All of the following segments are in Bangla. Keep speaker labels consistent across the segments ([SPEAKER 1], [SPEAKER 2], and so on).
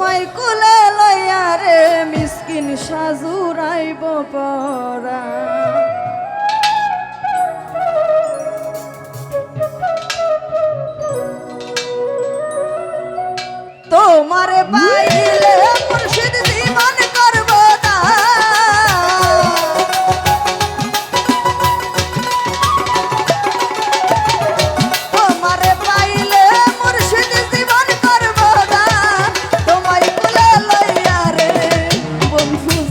[SPEAKER 1] তোমায় কোলে লইয়া রে মিসকিন সাজুরাইব পরা।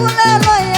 [SPEAKER 1] পরাণ